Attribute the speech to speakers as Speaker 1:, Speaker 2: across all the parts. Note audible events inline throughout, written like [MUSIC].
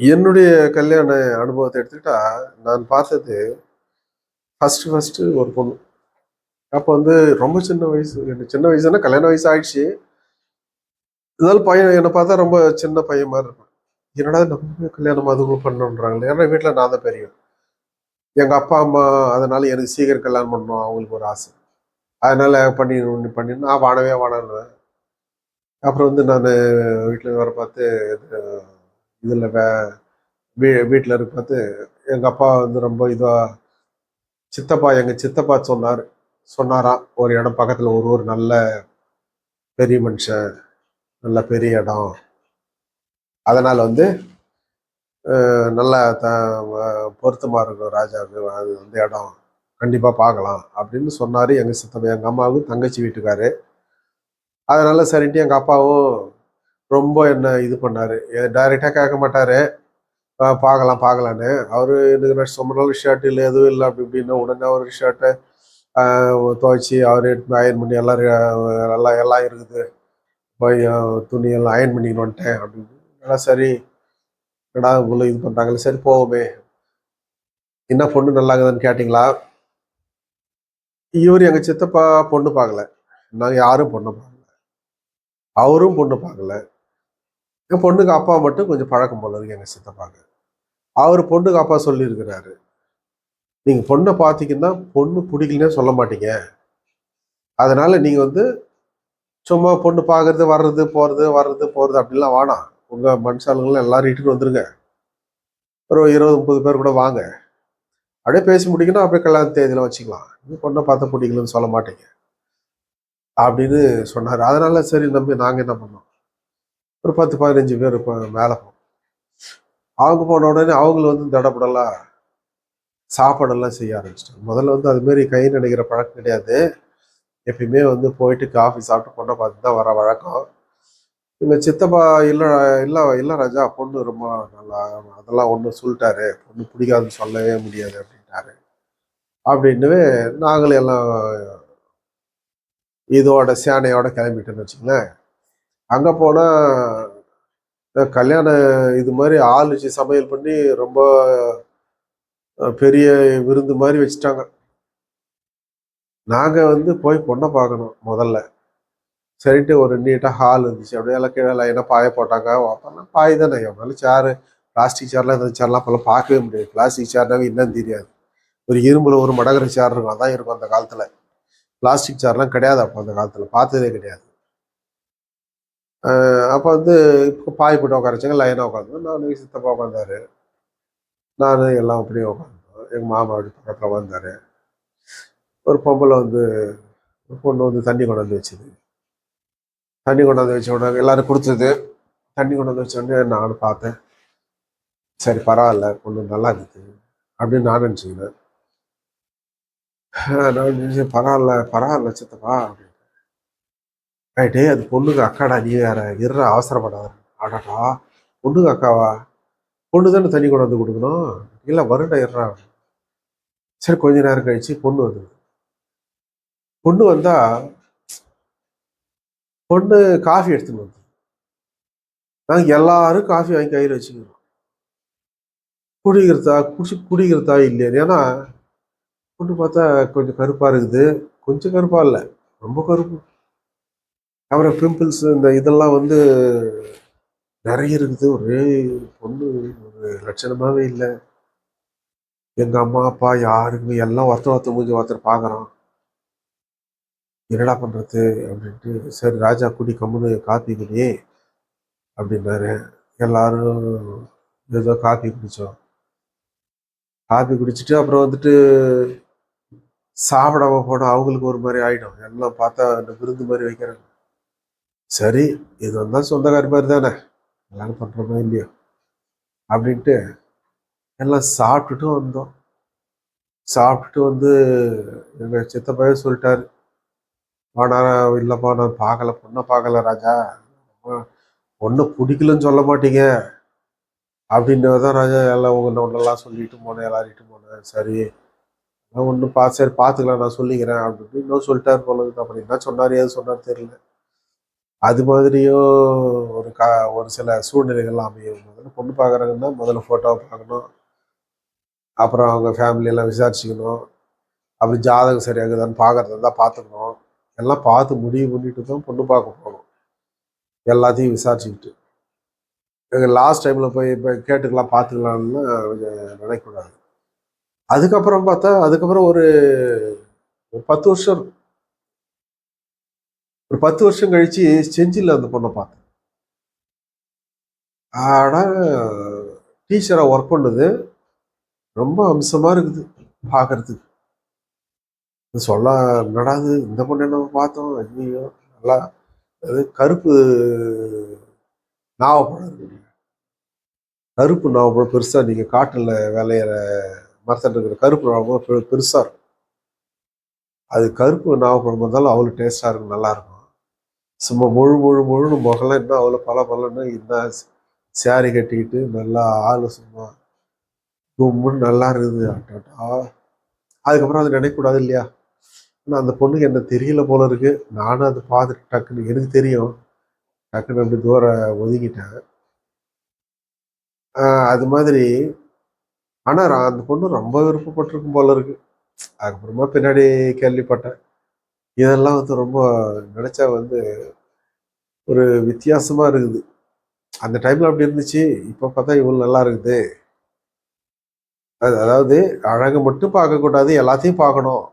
Speaker 1: என்னுடைய கல்யாண அனுபவத்தை எடுத்துக்கிட்டா நான் பார்த்தது ஃபஸ்ட்டு ஃபஸ்ட்டு ஒரு பொண்ணு. அப்போ வந்து ரொம்ப சின்ன வயசு எனக்கு சின்ன வயசுனா கல்யாண வயசு ஆயிடுச்சு. இருந்தாலும் பையன் என்னை பார்த்தா ரொம்ப சின்ன பையன் மாதிரி இருப்பான். என்னடா நம்ம கல்யாணம் அதுவும் பண்ணணுன்றாங்களே ஏன்னா வீட்டில் நான் தான் பெரியவன். எங்கள் அப்பா அம்மா அதனால எனக்கு சீக்கிரம் கல்யாணம் பண்ணணும் அவங்களுக்கு ஒரு ஆசை. அதனால பண்ணி பண்ணி நான் வாடவே வானான்னுவேன். அப்புறம் வந்து நான் வீட்டில் வர பார்த்து இதில் வே வீ வீட்டில் இருக்க பார்த்து எங்கள் அப்பா வந்து ரொம்ப இதுவாக சித்தப்பா எங்கள் சித்தப்பா சொன்னார். சொன்னாராம் ஒரு இடம் பக்கத்தில் ஒரு ஒரு நல்ல பெரிய மனுஷன் நல்ல பெரிய இடம். அதனால் வந்து நல்லா நல்ல த பொருத்தமாக இருக்கும் ராஜாவுக்கு அது வந்து இடம். கண்டிப்பாக பார்க்கலாம் அப்படின்னு சொன்னார் எங்கள் சித்தப்பா. எங்கள் அம்மாவுக்கு தங்கச்சி வீட்டுக்காரு. அதனால் சரின்ட்டு எங்கள் அப்பாவும் ரொம்ப என்ன இது பண்ணார். டைரெக்டாக கேட்க மாட்டார். பார்க்கலாம் பார்க்கலான்னு. அவர் எனக்கு நான் ரொம்ப நாள் ஷர்ட் இல்லை எதுவும் இல்லை அப்படி இப்படின்னு உடனே அவர் ஷர்ட்டை துவைச்சி அவர் எடுத்து அயன் பண்ணி எல்லாம் நல்லா எல்லாம் இருக்குது. போய் துணியெல்லாம் துணி எல்லாம் அயன் பண்ணிட்டு வந்துட்டேன் அப்படின்னு எல்லாம் சரி? என்னடா உங்களை இது பண்ணுறாங்களே சரி போவோமே. என்ன பொண்ணு நல்லா இருக்குதுன்னு கேட்டிங்களா? இவர் எங்கள் சித்தப்பா பொண்ணு பார்க்கல. நாங்கள் யாரும் பொண்ணு பார்க்கல. அவரும் பொண்ணு பார்க்கல. என் பொண்ணுக்கு அப்பா மட்டும் கொஞ்சம் பழக்கம் போல இருக்கு எங்கள் சித்தப்பாக்கு. அவர் பொண்ணுக்கு அப்பா சொல்லியிருக்கிறாரு. நீங்கள் பொண்ணை பார்த்தீங்கன்னா பொண்ணு பிடிக்கலனே சொல்ல மாட்டீங்க. அதனால நீங்கள் வந்து சும்மா பொண்ணு பார்க்கறது வர்றது போகிறது வர்றது போகிறது அப்படிலாம் வேணாம் உங்கள் மனுஷாளுங்களாம் எல்லாரும் இட்டுட்டு வந்துருங்க. ஒரு இருபது முப்பது பேர் கூட வாங்க. அப்படியே பேசி முடிக்கணும் அப்படியே கல்யாண தேதியில் வச்சுக்கலாம். நீங்கள் பொண்ணை பார்த்தா பிடிக்கலன்னு சொல்ல மாட்டீங்க. அப்படின்னு சொன்னார். அதனால சரி நம்பி நாங்கள் என்ன பண்ணோம்? ஒரு பத்து பதினஞ்சு பேர் இப்போ மேலே போனோம் அவங்க போன உடனே அவங்களும் வந்து தடப்படலாம் சாப்பாடெல்லாம் செய்ய ஆரம்பிச்சிட்டாங்க. முதல்ல வந்து அது கை நினைக்கிற பழக்கம் கிடையாது. எப்பயுமே வந்து போயிட்டு காஃபி சாப்பிட்டு பொண்ணை பார்த்து தான் வர வழக்கம் எங்கள் சித்தப்பா இல்லை இல்லை இல்லை ராஜா பொண்ணு ரொம்ப நல்லா அதெல்லாம் ஒன்றும் சொல்லிட்டாரு. பொண்ணு பிடிக்காதுன்னு சொல்லவே முடியாது அப்படின்ட்டாரு. அப்படின்னுவே நாங்களும் எல்லாம் இதோட சேனையோட கிளம்பிட்டோன்னு வச்சுங்களேன் அங்கே போனால் கல்யாண இது மாதிரி ஆள் வச்சு சமையல் பண்ணி ரொம்ப பெரிய விருந்து மாதிரி வச்சுட்டாங்க. நாங்கள் வந்து போய் பொண்ணை பார்க்கணும் முதல்ல. சரின்ட்டு ஒரு நீட்டாக ஹால் இருந்துச்சு. அப்படியே எல்லாம் கீழே லைனாக பாய போட்டாங்க. அப்போல்லாம் பாய் தானே. எவ்வளோ சேரு பிளாஸ்டிக் சேர்லாம் இந்த சேர்லாம் அப்போல்லாம் பார்க்கவே முடியாது. பிளாஸ்டிக் சேர்னாவே என்னன்னு தெரியாது. ஒரு இரும்புல ஒரு மடகிற சேர் இருக்கும். அதான் இருக்கும் அந்த காலத்தில். பிளாஸ்டிக் சேர்லாம் கிடையாது அப்போ அந்த காலத்தில். பார்த்ததே கிடையாது. அப்போ வந்து இப்போ பாய் போட்டு உட்காரச்சிங்க லைனாக உட்காந்து நான் சித்தப்பா உட்காந்தாரு. நான் எல்லாம் அப்படியே உட்காந்தோம் எங்கள் மாமா அப்படி பக்கத்தில் வந்தார் ஒரு பொம்பளை வந்து பொண்ணு வந்து தண்ணி கொண்டாந்து வச்சுது. தண்ணி கொண்டாந்து வச்ச உடனே எல்லாரும் கொடுத்தது தண்ணி கொண்டாந்து வச்ச உடனே நானும் பார்த்தேன். சரி பரவாயில்ல பொண்ணு நல்லா இருக்குது அப்படின்னு நான் நினச்சிக்கினேன். நான் நினச்சேன் பரவாயில்ல பரவாயில்ல சித்தப்பா அப்படின்னு. ரைட்டே அது பொண்ணுக்கு அக்காடா நீ வேற இருற அவசரப்படாத. ஆடாடா பொண்ணுக்கு அக்காவா? பொண்ணு தானே தண்ணி கொண்டு வந்து கொடுக்கணும்? இல்லை வருடா இருறா சரி கொஞ்ச நேரம் கழிச்சு பொண்ணு வந்து பொண்ணு வந்தா பொண்ணு காஃபி எடுத்துன்னு வந்து நாங்கள் எல்லாரும் காஃபி வாங்கி கையில் வச்சுக்கிறோம். குடிக்கிறதா குடிச்சு குடிக்கிறதா இல்லையா ஏன்னா பொண்ணு பார்த்தா கொஞ்சம் கருப்பாக இருக்குது. கொஞ்சம் கருப்பாக இல்லை. ரொம்ப கருப்பு. அப்புறம் பிம்பிள்ஸ் இந்த இதெல்லாம் வந்து நிறைய இருக்குது. ஒரே பொண்ணு ஒரு லட்சணமாகவே இல்லை. எங்கள் அம்மா அப்பா யாருக்குமே எல்லாம் ஒருத்தர் ஒருத்தர் மூஞ்சி ஒருத்தர் பார்க்குறோம் என்னடா பண்ணுறது அப்படின்ட்டு சரி ராஜா குடி கம்முன்னு காப்பி குடி அப்படின்னாரு. எல்லாரும் ஏதோ காப்பி குடித்தோம் காப்பி குடிச்சிட்டு அப்புறம் வந்துட்டு சாப்பிடாம போனால் அவங்களுக்கு ஒரு மாதிரி ஆகிடும் எல்லாம் பார்த்தா அந்த விருந்து மாதிரி வைக்கிறாங்க. சரி இது வந்தால் சொந்தக்கார மாதிரி தானே எல்லாரும் பண்ணுறோமா இல்லையோ? அப்படின்ட்டு எல்லாம் சாப்பிட்டுட்டு வந்தோம். சாப்பிட்டுட்டு வந்து எங்கள் சித்தப்பாவே சொல்லிட்டாரு வாடா இல்லைப்பா நான் பார்க்கல பொண்ணை பார்க்கல ராஜா. ஒன்றும் பிடிக்கலன்னு சொல்ல மாட்டீங்க. அப்படின்னு தான் ராஜா எல்லாம் உங்க ஒன்றெல்லாம் சொல்லிட்டு போனேன் எல்லாரிட்டு போனேன். சரி நான் ஒன்றும் பா சரி பார்த்துக்கலாம் நான் சொல்லிக்கிறேன். அப்படின்னு இன்னும் சொல்லிட்டாரு போல இருக்கு. அப்புறம் என்ன சொன்னார் ஏது சொன்னார் தெரியல. அது மாதிரியும் ஒரு கா ஒரு சில சூழ்நிலைகள்லாம் அமையும். முதல்ல பொண்ணு பார்க்குறாங்கன்னா முதல்ல ஃபோட்டோவை பார்க்கணும். அப்புறம் அவங்க ஃபேமிலியெல்லாம் விசாரிச்சுக்கணும். அப்படி ஜாதகம் சரியாகுதான்னு பார்க்குறது இருந்தால் பார்த்துக்கணும். எல்லாம் பார்த்து முடிவு பண்ணிட்டு தான் பொண்ணு பார்க்க போகணும். எல்லாத்தையும் விசாரிச்சுக்கிட்டு. லாஸ்ட் டைமில் போய் இப்போ கேட்டுக்கலாம் பார்த்துக்கலாம்னு கொஞ்சம் நினைக்கக்கூடாது. அதுக்கப்புறம் பார்த்தா அதுக்கப்புறம் ஒரு ஒரு பத்து வருஷம் ஒரு பத்து வருஷம் கழிச்சு செஞ்சியில் அந்த பொண்ணை பார்த்தேன். ஆனால் டீச்சராக ஒர்க் பண்ணுது. ரொம்ப அம்சமாக இருக்குது பார்க்கறதுக்கு இது சொல்ல நடாது இந்த பொண்ணை நம்ம பார்த்தோம். ஐயோ நல்லா அது கருப்பு நாவப்பழம் இருக்கு கருப்பு நாவப்பழம் பெருசாக நீங்கள் காட்டில் விளையிற மரத்தில் இருக்கிற கருப்பு நாவப்பழம் பெருசாக இருக்கும். அது கருப்பு நாவப்பழம் இருந்தாலும் அவ்வளோ டேஸ்டாக இருக்கும் நல்லாயிருக்கும் சும்மா முழு முழு முழுன்னு முகலன்னா இன்னும் அவ்வளோ பல பலன்னு இன்னும் சேரி கட்டிக்கிட்டு நல்லா ஆள் சும்மா கும்முன்னு நல்லா இருக்குது அட்டாட்டா அதுக்கப்புறம் அது நினைக்கக்கூடாது இல்லையா? ஆனால் அந்த பொண்ணுக்கு என்ன தெரியல போல இருக்கு. நானும் அதை பார்த்துட்டு டக்குன்னு எனக்கு தெரியும். டக்குன்னு அப்படி தூரம் ஒதுங்கிட்டேன். அது மாதிரி. ஆனால் அந்த பொண்ணு ரொம்ப விருப்பப்பட்டிருக்கும் போல இருக்கு. அதுக்கப்புறமா பின்னாடி கேள்விப்பட்டேன். இதெல்லாம் வந்து ரொம்ப நினச்சா வந்து ஒரு வித்தியாசமாக இருக்குது. அந்த டைமில் அப்படி இருந்துச்சு இப்போ பார்த்தா இவ்வளோ நல்லா இருக்குது. அது அதாவது அழகை மட்டும் பார்க்கக்கூடாது எல்லாத்தையும் பார்க்கணும்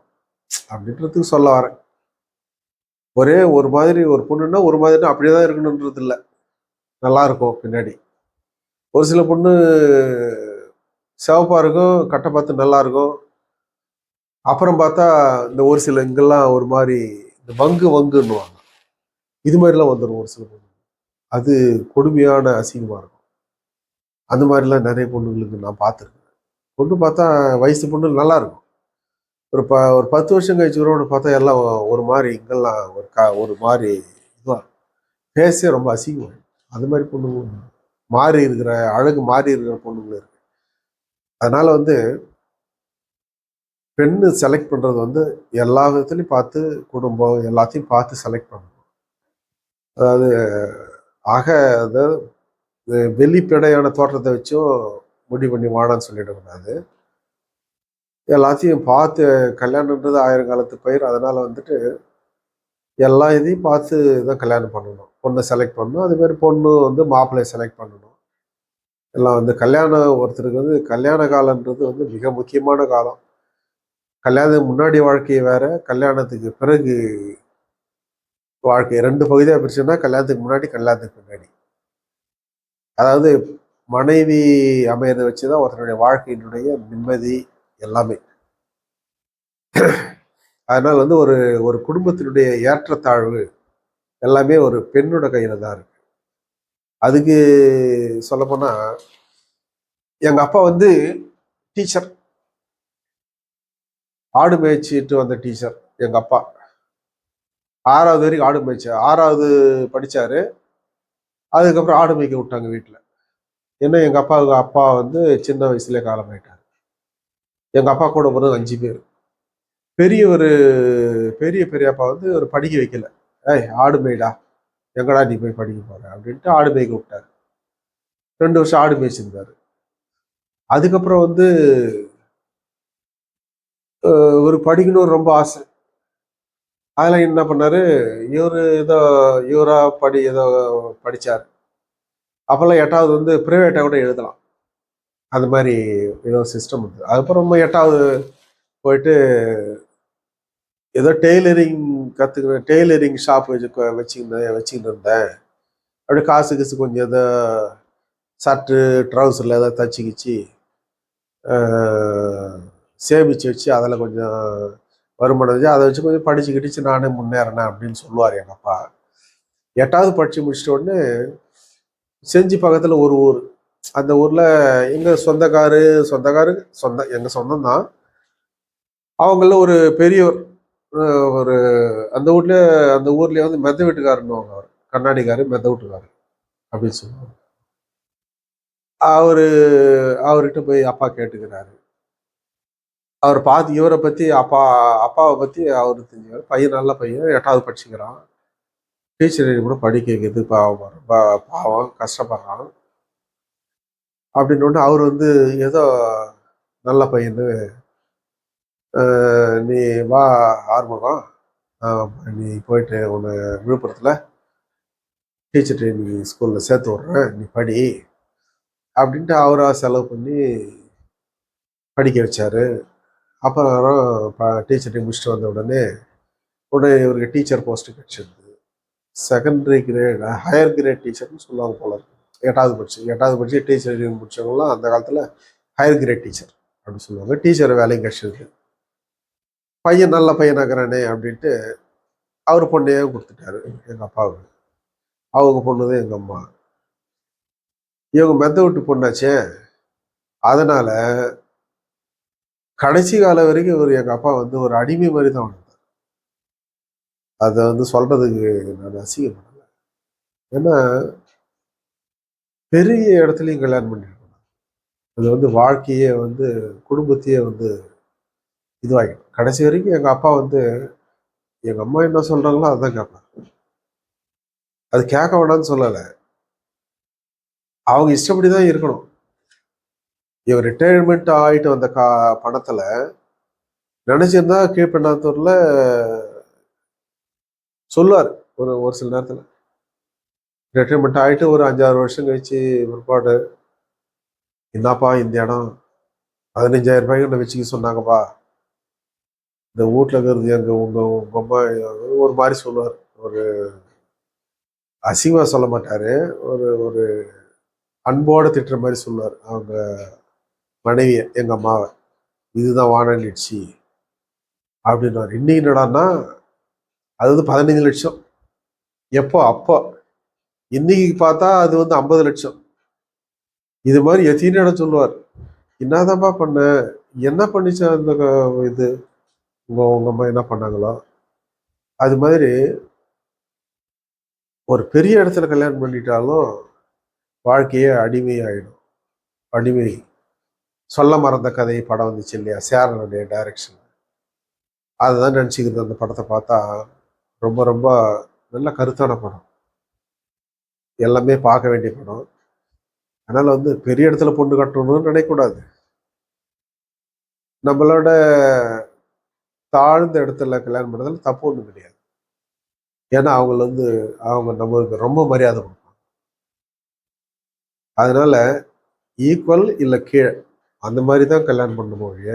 Speaker 1: அப்படின்றதுக்கு சொல்ல வரேன். ஒரே ஒரு மாதிரி ஒரு பொண்ணுன்னா ஒரு மாதிரினா அப்படியே தான் இருக்கணுன்றது இல்லை. நல்லா இருக்கும் பின்னாடி. ஒரு சில பொண்ணு சிவப்பாக இருக்கும் கட்டை பார்த்து நல்லா இருக்கும். அப்புறம் பார்த்தா இந்த ஒரு சில இங்கெல்லாம் ஒரு மாதிரி இந்த வங்கு வங்குன்னுவாங்க. இது மாதிரிலாம் வந்துடும் ஒரு சில பொண்ணு அது கொடுமையான அசிங்கமாக இருக்கும். அந்த மாதிரிலாம் நிறைய பொண்ணுங்களுக்கு நான் பார்த்துருக்கேன். பொண்ணு பார்த்தா வயசு பொண்ணு நல்லாயிருக்கும் ஒரு ப ஒரு பத்து வருஷம் கழிச்சு கூட பார்த்தா எல்லாம் ஒரு மாதிரி இங்கெல்லாம் ஒரு க ஒரு மாதிரி இதுவாக பேசே ரொம்ப அசிங்கம் அது மாதிரி பொண்ணுங்களும் மாறி இருக்கிற அழகு மாறி இருக்கிற பொண்ணுங்களும் இருக்கு. அதனால் வந்து பெண்ணு செலக்ட் பண்ணுறது வந்து எல்லா விதத்துலையும் பார்த்து குடும்பம் எல்லாத்தையும் பார்த்து செலக்ட் பண்ணணும். அதாவது ஆக அதாவது வெளிப்படையான தோற்றத்தை வச்சும் முடிவு பண்ணி வாடான்னு சொல்லிடக்கூடாது எல்லாத்தையும் பார்த்து கல்யாணன்றது ஆயிரம் காலத்து பயிர் அதனால் வந்துட்டு எல்லா இதையும் பார்த்து தான் கல்யாணம் பண்ணணும். பொண்ணை செலக்ட் பண்ணணும். அதுமாரி பொண்ணு வந்து மாப்பிள்ளையை செலக்ட் பண்ணணும். எல்லாம் வந்து கல்யாணம் ஒருத்தருக்கு வந்து கல்யாண காலன்றது வந்து மிக முக்கியமான காலம். கல்யாணத்துக்கு முன்னாடி வாழ்க்கையை வேற கல்யாணத்துக்கு பிறகு வாழ்க்கை ரெண்டு பகுதியாக பிரிச்சுன்னா கல்யாணத்துக்கு முன்னாடி கல்யாணத்துக்கு பின்னாடி. அதாவது மனைவி அமையதை வச்சு தான் ஒருத்தனுடைய வாழ்க்கையினுடைய நிம்மதி எல்லாமே. அதனால் வந்து ஒரு ஒரு குடும்பத்தினுடைய ஏற்றத்தாழ்வு எல்லாமே ஒரு பெண்ணோட கையில் தான் இருக்கு. அதுக்கு சொல்லப்போனால் எங்கள் அப்பா வந்து டீச்சர். ஆடு மேய்ச்சிட்டு வந்த டீச்சர் எங்க அப்பா. ஆறாவது வரைக்கும் ஆடு மேய்ச்சார். ஆறாவது படித்தார் அதுக்கப்புறம் ஆடு மேய்க்க விட்டாங்க வீட்டில் ஏன்னா எங்கள் அப்பாவுக்கு அப்பா வந்து சின்ன வயசுலேயே காலமாயிட்டார். எங்கள் அப்பா கூட பிறகு அஞ்சு பேர். பெரிய ஒரு பெரிய பெரியப்பா வந்து ஒரு படிக்க வைக்கல. ஏய் ஆடு மேய்டா. எங்கடா நீ போய் படிக்க போகிற அப்படின்ட்டு ஆடு மேய்க்க விட்டாரு. ரெண்டு வருஷம் ஆடு மேய்ச்சிருந்தாரு. அதுக்கப்புறம் வந்து ஒரு படிக்கணும்னு ரொம்ப ஆசை. அதில் என்ன பண்ணார்? இவர் ஏதோ இவராக படி ஏதோ படித்தார் அப்போல்லாம் எட்டாவது வந்து ப்ரைவேட்டாக கூட எழுதலாம். அந்த மாதிரி ஏதோ சிஸ்டம் இருக்குது அதுக்கப்புறம் எட்டாவது போயிட்டு ஏதோ டெய்லரிங் கற்றுக்கிற டெய்லரிங் ஷாப் வச்சு வச்சுக்கிட்டு வச்சுக்கிட்டு இருந்தேன். அப்படியே காசு கீசு கொஞ்சம் ஏதோ ஷர்ட்டு ட்ரௌசரில் ஏதோ தச்சுக்கிச்சு சேமிச்சு வச்சு அதில் கொஞ்சம் வருமானம் வச்சு அதை வச்சு கொஞ்சம் படிச்சு கிடிச்சு நானே முன்னேறினேன் அப்படின்னு சொல்லுவார் எங்கள் அப்பா. எட்டாவது படித்து முடிச்சிட்ட உடனே செஞ்சி பக்கத்தில் ஒரு ஊர். அந்த ஊரில் எங்கள் சொந்தக்காரு சொந்தக்காரு சொந்த எங்கள் சொந்தம் தான். அவங்கள ஒரு பெரியவர் ஒரு அந்த ஊர்ல அந்த ஊர்லயே வந்து மெத்த வீட்டுக்காரன்னு அவர். கண்ணாடிக்காரு மெத்த வீட்டுக்காரு அப்படின்னு சொல்லுவாங்க அவரு அவர்கிட்ட போய் அப்பா கேட்டுக்கிறாரு. அவர் பார்த்து இவரை பற்றி அப்பா அப்பாவை பற்றி அவர் தெரிஞ்சுக்காரு பையன் நல்ல பையன் எட்டாவது படிச்சுக்கிறான். டீச்சர் கூட படிக்க வைக்கிறது பாவம் பாவம் கஷ்டப்படுறான். அப்படின்னு அவர் வந்து ஏதோ நல்ல பையன் நீ வா ஆறுமுகம். நீ போயிட்டு உன்னை விழுப்புரத்தில் டீச்சர் ட்ரைனிங் ஸ்கூலில் சேர்த்து விட்றேன் நீ படி. அப்படின்ட்டு அவராக செலவு பண்ணி படிக்க வச்சாரு. அப்புறம் டீச்சர் ட்ரைனிங் முடிச்சுட்டு வந்த உடனே உடனே இவருக்கு டீச்சர் போஸ்ட்டு கிடச்சிருது. செகண்டரி கிரேட் ஹையர் கிரேட் டீச்சர்னு சொல்லுவாங்க போல இருக்கு. எட்டாவது படிச்சு எட்டாவது படிச்சு டீச்சர் முடிச்சவங்களாம் அந்த காலத்தில் ஹையர் கிரேட் டீச்சர் அப்படின்னு சொல்லுவாங்க. டீச்சர் வேலையும் கிடச்சிருக்கு பையன் நல்ல பையனாகிறானே அப்படின்ட்டு அவர் பொண்ணையே கொடுத்துட்டாரு எங்கள் அப்பாவுக்கு. அவங்க பொண்ணு தான் எங்கள் அம்மா. இவங்க மெத்த விட்டு பொண்ணாச்சே. அதனால் கடைசி காலம் வரைக்கும் இவர் எங்கள் அப்பா வந்து ஒரு அடிமை மாதிரி தான் வளர்ந்தார். அதை வந்து சொல்கிறதுக்கு நான் அசிங்கப்படலை ஏன்னா பெரிய இடத்துலையும் கல்யாணம் பண்ணிருக்கணும் அது வந்து வாழ்க்கையே வந்து குடும்பத்தையே வந்து இதுவாகிடும். கடைசி வரைக்கும் எங்கள் அப்பா வந்து எங்கள் அம்மா என்ன சொல்கிறாங்களோ அதுதான் கேட்பாங்க. அது கேட்க வேணாம்னு சொல்லலை. அவங்க இஷ்டப்படி தான் இருக்கணும். இவர் ரிட்டையர்மெண்ட் ஆகிட்டு வந்த கா பணத்தில் நினச்சிருந்தா கீழ்பெண்ணாத்தூரில் சொல்லுவார் ஒரு ஒரு சில நேரத்தில். ரிட்டையர்மெண்ட் ஆகிட்டு ஒரு அஞ்சாறு வருஷம் கழிச்சு பிற்பாடு என்னப்பா இந்த இடம். பதினஞ்சாயிரம் ரூபாய்க்கு வச்சுக்க சொன்னாங்கப்பா. இந்த வீட்டில் இருக்கிறது எங்கள் உங்கள் உங்கள் அம்மா ஒரு மாதிரி சொல்லுவார். ஒரு அசிங்கமாக சொல்ல மாட்டார். ஒரு ஒரு அன்போட திட்டுற மாதிரி சொல்லுவார். அவங்க மனைவியை எங்கள் அம்மாவை இதுதான் வானலிடுச்சு அப்படின்னாரு. இன்னைக்கு என்னடான்னா அது வந்து பதினஞ்சு லட்சம். எப்போ? அப்போ. இன்னைக்கு பார்த்தா அது வந்து ஐம்பது லட்சம். இது மாதிரி எத்தனை இடம் சொல்லுவார். என்னதான்ப்பா பண்ண? என்ன பண்ணிச்சு அந்த இது? உங்கள் உங்கள் அம்மா என்ன பண்ணாங்களோ? அது மாதிரி ஒரு பெரிய இடத்துல கல்யாணம் பண்ணிட்டாலும் வாழ்க்கையே அடிமையாயிடும். அடிமை சொல்ல மறந்த கதை படம் வந்துச்சு இல்லையா? சேரனுடைய டைரக்ஷன் அதுதான் நினச்சிக்கிறது அந்த படத்தை பார்த்தா ரொம்ப ரொம்ப நல்ல கருத்தான படம். எல்லாமே பார்க்க வேண்டிய படம். அதனால் வந்து பெரிய இடத்துல பொண்ணு கட்டணும்னு நினைக்கக்கூடாது. நம்மளோட தாழ்ந்த இடத்துல கல்யாணம் பண்ணுறதுல தப்பு ஒன்றும் கிடையாது. ஏன்னா அவங்கள வந்து அவங்க நம்மளுக்கு ரொம்ப மரியாதை கொடுப்பாங்க. அதனால ஈக்குவல் இல்லை கீழே அந்த மாதிரி தான் கல்யாணம் பண்ணணும் ஒழிய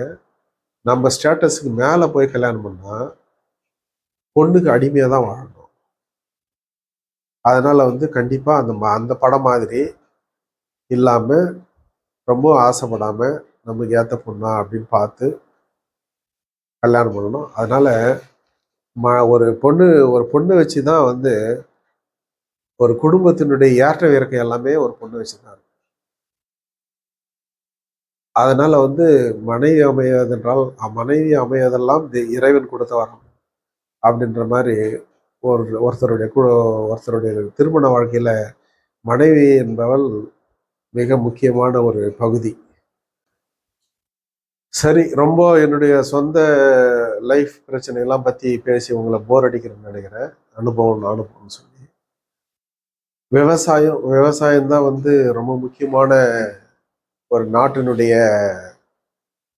Speaker 1: நம்ம ஸ்டேட்டஸுக்கு மேலே போய் கல்யாணம் பண்ணால் பொண்ணுக்கு அடிமையாக தான் வாழணும். அதனால் வந்து கண்டிப்பாக அந்த ம- அந்த படம் மாதிரி இல்லாமல் ரொம்ப ஆசைப்படாமல் நமக்கு ஏற்ற பொண்ணா அப்படின்னு பார்த்து கல்யாணம் பண்ணணும். அதனால் ம ஒரு பொண்ணு ஒரு பொண்ணு வச்சு தான் வந்து ஒரு குடும்பத்தினுடைய ஏற்ற இறக்கை எல்லாமே ஒரு பொண்ணு வச்சு தான் அதனால் வந்து மனைவி அமைவதென்றால் மனைவி அமைவதெல்லாம் தி- இறைவன் கொடுத்த வரம் அப்படின்ற மாதிரி ஒரு ஒருத்தருடைய கு ஒருத்தருடைய திருமண வாழ்க்கையில் மனைவி என்பவள் மிக முக்கியமான ஒரு பகுதி. சரி ரொம்ப என்னுடைய சொந்த லைஃப் பிரச்சனையெல்லாம் பற்றி பேசி உங்களை போர் அடிக்கிறேன்னு நினைக்கிறேன். அனுபவம் அனுபவம்னு சொல்லி. விவசாயம் விவசாயம் தான் வந்து ரொம்ப முக்கியமான ஒரு நாட்டினுடைய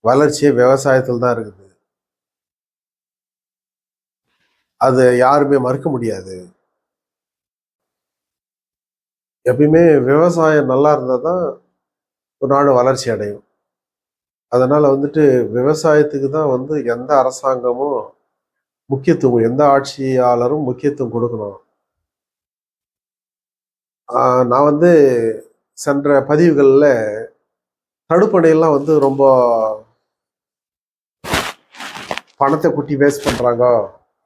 Speaker 1: வளர்ச்சியே விவசாயத்தில் தான் இருக்குது. அது யாருமே மறுக்க முடியாது. எப்பயுமே விவசாயம் நல்லா இருந்தால் தான் ஒரு நாடு வளர்ச்சி அடையும். அதனால் வந்துட்டு விவசாயத்துக்கு தான் வந்து எந்த அரசாங்கமும் முக்கியத்துவம் எந்த ஆட்சியாளரும் முக்கியத்துவம் கொடுக்கணும். நான் வந்து சென்ற பதிவுகளில் தடுப்பணையெல்லாம் வந்து ரொம்ப பணத்தை குட்டி வேஸ்ட் பண்ணுறாங்க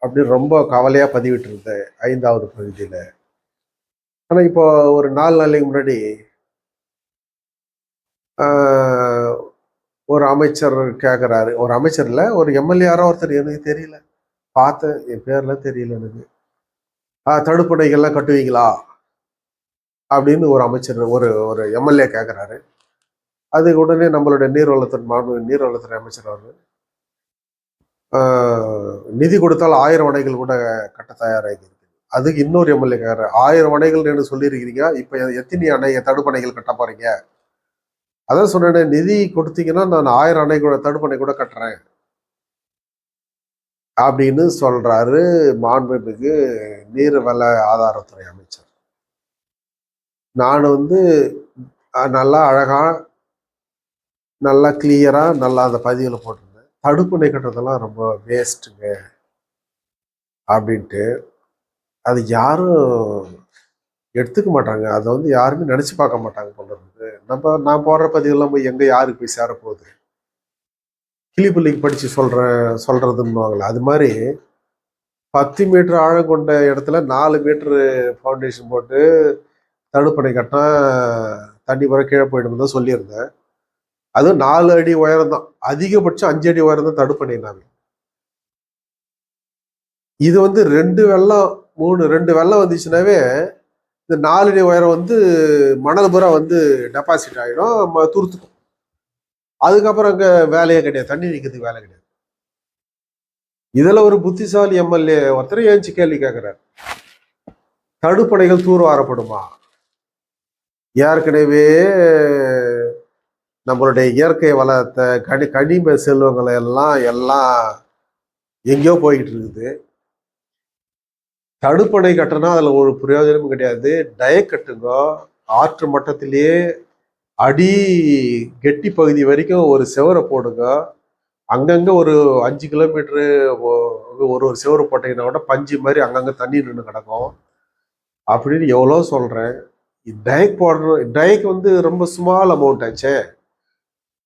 Speaker 1: அப்படின்னு ரொம்ப கவலையாக பதிவிட்டு இருந்தேன் ஐந்தாவது பகுதியில். ஆனால் இப்போ ஒரு நாலு நாளைக்கு முன்னாடி ஒரு அமைச்சர் கேட்குறாரு ஒரு அமைச்சரில் ஒரு எம்எல்ஏ யாரோ ஒருத்தர் எனக்கு தெரியல. பார்த்தேன் என் பேர்லாம் தெரியல எனக்கு. தடுப்பணைகள்லாம் கட்டுவீங்களா? அப்படின்னு ஒரு அமைச்சர் ஒரு ஒரு எம்எல்ஏ கேட்குறாரு அது உடனே நம்மளுடைய நீர்வளத்துறை மாண்பு நீர்வளத்துறை அமைச்சர் அவர்கள் நிதி கொடுத்தால் ஆயிரம் அணைகள் கூட கட்ட தயாராகி இருக்குது அதுக்கு இன்னொரு எம்எல்ஏ ஆயிரம் அணைகள் என்று சொல்லியிருக்கிறீங்க. இப்போ எத்தனை அணை தடுப்பணைகள் கட்ட போறீங்க? அதான் சொன்னேன் நிதி கொடுத்தீங்கன்னா நான் ஆயிரம் அணை கூட தடுப்பணை கூட கட்டுறேன். அப்படின்னு சொல்றாரு மாண்புமிகு நீர்வள ஆதாரத்துறை அமைச்சர். நான் வந்து நல்லா அழகாக நல்லா கிளியராக நல்லா அந்த பதிவில் போட்டிருந்தேன். தடுப்பணை கட்டுறதெல்லாம் ரொம்ப வேஸ்ட்டுங்க அப்படின்ட்டு அது யாரும் எடுத்துக்க மாட்டாங்க. அதை வந்து யாருமே நினச்சி பார்க்க மாட்டாங்க போல இருக்குது நம்ம நான் போடுற பதிவெல்லாம் போய் எங்கே யாருக்கு போய் சேரப்போகுது? கிளி பிள்ளைக்கு படித்து சொல்கிற சொல்கிறதுன்னுவாங்களே அது மாதிரி பத்து மீட்டர் ஆழம் கொண்ட இடத்துல நாலு மீட்ரு ஃபவுண்டேஷன் போட்டு தடுப்பணை கட்டினா தண்ணி வர கீழே போயிடும் தான் சொல்லியிருந்தேன். அதுவும் நாலு அடி உயரம் தான் அதிகபட்சம் அஞ்சு அடி உயரம் தான் தடுப்பணை நாங்கள் இது வந்து ரெண்டு வெள்ளம் மூணு ரெண்டு வெள்ளம் வந்துச்சுனாவே இந்த நாலு அடி உயரம் வந்து மணல் புறா வந்து டெபாசிட் ஆகிடும் ம- துருத்துக்கும். அதுக்கப்புறம் அங்கே வேலையே கிடையாது. தண்ணி நிற்கிறதுக்கு வேலை கிடையாது. இதில் ஒரு புத்திசாலி எம்எல்ஏ ஒருத்தர் ஏஞ்சி கேள்வி கேட்குறாரு. தடுப்பணைகள் தூர்வாரப்படுமா? ஏற்கனவே நம்மளுடைய இயற்கை வளத்தை கனி கனிம செல்வங்களை எல்லாம் எல்லாம் எங்கேயோ போய்கிட்டு இருக்குது. தடுப்பணை கட்டினா அதில் ஒரு பிரயோஜனமும் கிடையாது. டயக் கட்டுங்க ஆற்று மட்டத்திலேயே அடி கெட்டி பகுதி வரைக்கும் ஒரு செவரை போடுங்க. அங்கங்கே ஒரு அஞ்சு கிலோமீட்டரு ஒரு ஒரு செவரு போட்டீங்கன்னா கூட பஞ்சு மாதிரி அங்கங்கே தண்ணி நின்று கிடக்கும். அப்படின்னு எவ்வளோ சொல்கிறேன் டயக் போடுற டயக் வந்து ரொம்ப ஸ்மால் அமௌண்ட் ஆச்சே.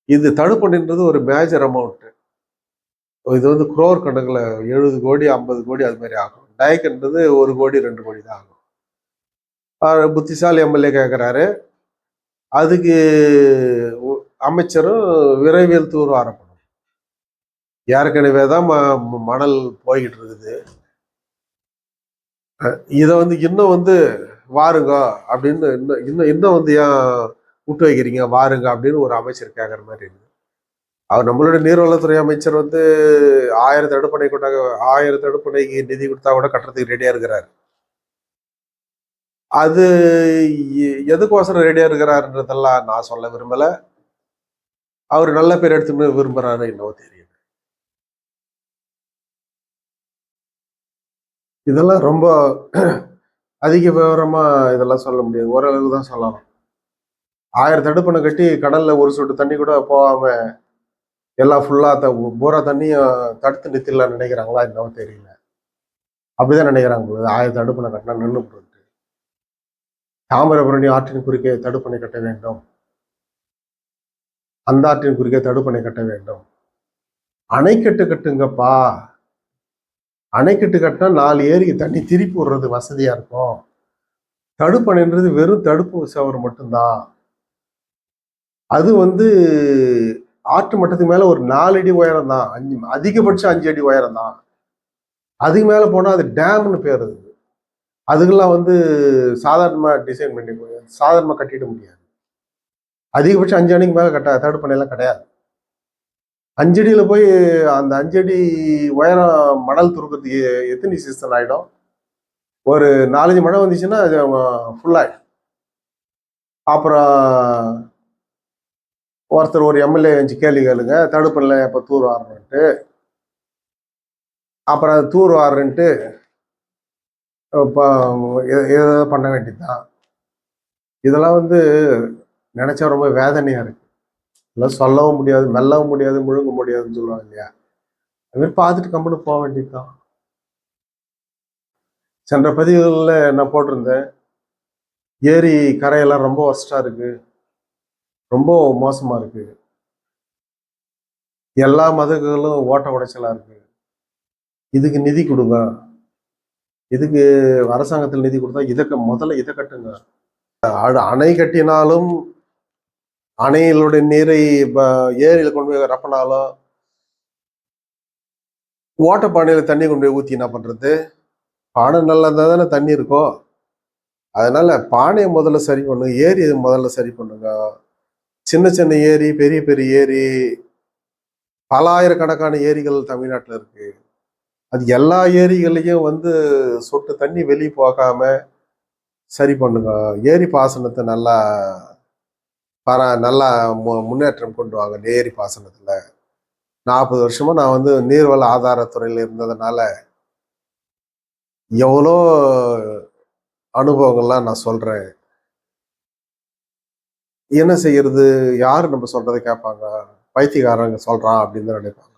Speaker 1: இது தடுப்பணைன்றது ஒரு மேஜர் அமௌண்ட்டு இது வந்து குரோர் கணக்கில் எழுபது கோடி ஐம்பது கோடி அது மாதிரி ஆகும். டயக்ன்றது ஒரு கோடி ரெண்டு கோடி தான் ஆகும். புத்திசாலி எம்எல்ஏ கேட்குறாரு அதுக்கு அமைச்சரும் விரைவில் தூர்வாரப்படும் ஏற்கனவே தான் ம- ம- மணல் போய்கிட்டு இருக்குது. இதை வந்து இன்னும் வந்து வாருங்க அப்படின்னு இன்னும் இன்னும் இன்னும் வந்து ஏன் விட்டு வைக்கிறீங்க வாருங்க அப்படின்னு ஒரு அமைச்சர் கேட்குற மாதிரி இருக்குது அவர் நம்மளுடைய நீர்வளத்துறை அமைச்சர் வந்து ஆயிரம் தடுப்பணை கொண்டாங்க ஆயிரம் தடுப்பணைக்கு நிதி கொடுத்தா கூட கட்டுறதுக்கு ரெடியாக இருக்கிறார். அது எதுக்கோசரம் ரெடியாக இருக்கிறாருன்றதெல்லாம் நான் சொல்ல விரும்பலை. அவர் நல்ல பேர் எடுத்துன்னு விரும்புகிறாரு என்னவோ தெரியல. இதெல்லாம் ரொம்ப [CLEARS THROAT] அதிக விவரமாக இதெல்லாம் சொல்ல முடியாது. ஓரளவுக்கு தான் சொல்லலாம் ஆயிரம் தடுப்பணை கட்டி கடல்ல ஒரு சொட்டு தண்ணி கூட போகாம எல்லாம் ஃபுல்லா த பூரா தண்ணியும் தடுத்து நிறுத்திடலாம்னு நினைக்கிறாங்களா என்னவோ தெரியல. அப்படிதான் நினைக்கிறாங்க போல. ஆயிரம் தடுப்பணை கட்டினா நின்று போட்டு தாமிரபரணி ஆற்றின் குறுக்கே தடுப்பணை கட்ட வேண்டும். அந்த ஆற்றின் குறுக்கே தடுப்பணை கட்ட வேண்டும். அணைக்கட்டு கட்டுங்கப்பா. அணைக்கட்டு கட்டினா நாலு ஏரிக்கு தண்ணி திருப்பி விடுறது வசதியா இருக்கும். தடுப்பணைன்றது வெறும் தடுப்பு சவர் மட்டும்தான். அது வந்து ஆற்று மட்டத்துக்கு மேலே ஒரு நாலு அடி உயரம் தான். அஞ்சு அதிகபட்சம் அஞ்சு அடி உயரம் தான். அதுக்கு மேலே போனால் அது டேம்னு பேர் அது. அதுக்கெல்லாம் வந்து சாதாரணமாக டிசைன் பண்ணி சாதாரணமாக கட்டிட முடியாது. அதிகபட்சம் அஞ்சு அடிக்கு மேலே கட்ட தடுப்பணை கிடையாது. அஞ்சடியில் போய் அந்த அஞ்சடி உயரம் மணல் துருக்கிறதுக்கு எத்தனை சீசன் ஆகிடும் ஒரு நாலஞ்சு மழை வந்துச்சுன்னா அது ஃபுல்லாயிடும் அப்புறம் ஒருத்தர் ஒரு எம்எல்ஏ வச்சு கேள்வி கேளுங்க தடுப்பில் எப்போ தூர் வாரன்ட்டு அப்புறம் அது தூர் வாரன்ட்டு இப்போ ஏதோ பண்ண வேண்டியதுதான். இதெல்லாம் வந்து நினச்சா ரொம்ப வேதனையாக இருக்குது இதெல்லாம் சொல்லவும் முடியாது மெல்லவும் முடியாது முழுங்க முடியாதுன்னு சொல்லுவாங்க இல்லையா? அதுமாதிரி பார்த்துட்டு கம்பெனி போக வேண்டியதுதான். சென்ற பதிவுகளில் நான் போட்டிருந்தேன். ஏரி கரையெல்லாம் ரொம்ப ஒஸ்ட்டாக இருக்குது ரொம்ப மோசமாக இருக்குது எல்லா மதங்களும் ஓட்ட உடைச்சலாக இருக்கு. இதுக்கு நிதி கொடுங்க. இதுக்கு அரசாங்கத்தில் நிதி கொடுத்தா இதை முதல்ல இதை கட்டுங்க. அடு- அணை கட்டினாலும் அணையிலுடைய நீரை ப- கொண்டு போய் ரப்பினாலும் ஓட்டப்பானையில் தண்ணி கொண்டு போய் ஊற்றி என்ன பண்ணுறது பானை நல்லா இருந்தால் தானே தண்ணி இருக்கும். அதனால் பானையை முதல்ல சரி பண்ணுங்க ஏரியை முதல்ல சரி பண்ணுங்க. சின்ன சின்ன ஏரி பெரிய பெரிய ஏரி பல ஆயிரக்கணக்கான ஏரிகள் தமிழ்நாட்டில் இருக்கு. அது எல்லா ஏரிகள்லையும் வந்து சொட்டு தண்ணி வெளியே போகாம சரி பண்ணுங்க. ஏரி பாசனத்தை நல்லா பர நல்லா மு- முன்னேற்றம் கொண்டு வாங்க. ஏரி பாசனத்தில். நாற்பது வருஷமா நான் வந்து நீர்வள ஆதாரத்துறையில் இருந்ததுனால எவ்வளோ அனுபவங்கள்லாம் நான் சொல்கிறேன் என்ன செய்யறது? யாரு நம்ம சொல்றதை கேட்பாங்க பைத்தியக்காரங்க சொல்றான் அப்படின்னு தான் நினைப்பாங்க.